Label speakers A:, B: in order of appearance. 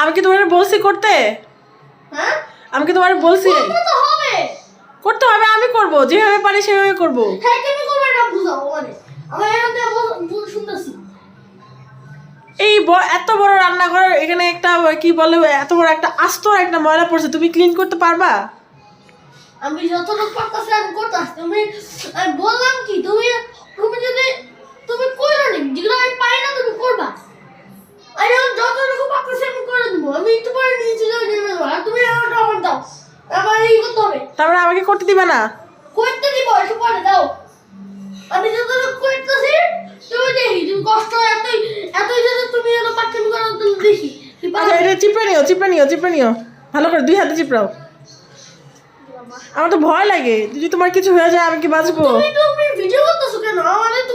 A: আমি কি তোমার বলছি করতে?
B: হ্যাঁ?
A: আমি কি তোমার বলছি?
B: করতে হবে।
A: করতে হবে আমি করব যেভাবে পারি সেভাবে করব।
B: হ্যাঁ মানে। বল- বল-
A: এই এত বড় রান্নাঘর এখানে একটা কি বলে এত বড় একটা আস্ত একটা ময়লা পড়ছে তুমি ক্লিন করতে পারবা?
B: আমি যতটুকু পারতাছি আমি করতেছি তুমি আমি বললাম কি তুমি তুমি যদি তুমি কইরো নি যেগুলো আমি পাই না তুমি করবা আমি এখন যতটুকু পারতাছি আমি করে দেবো আমি একটু পরে নিচে যাই নেমে দেবো আর তুমি আমাকে আমার দাও আমার এই করতে হবে।
A: তারপরে আমাকে করতে দিবে না?
B: করতে দিব এসে পরে দাও। আমি যতটুকু করতেছি তুমি দেখি তুমি কষ্ট এত এত যদি তুমি এত পাচ্ছেন করো তুমি দেখি।
A: আচ্ছা এটা চিপড়ে নিও চিপড়ে নিও চিপড়ে নিও। ভালো করে দুই হাতে চিপড়াও। আমার তো ভয় লাগে যদি তোমার কিছু হয়ে যায় আমি কি বাঁচবো?
B: তুমি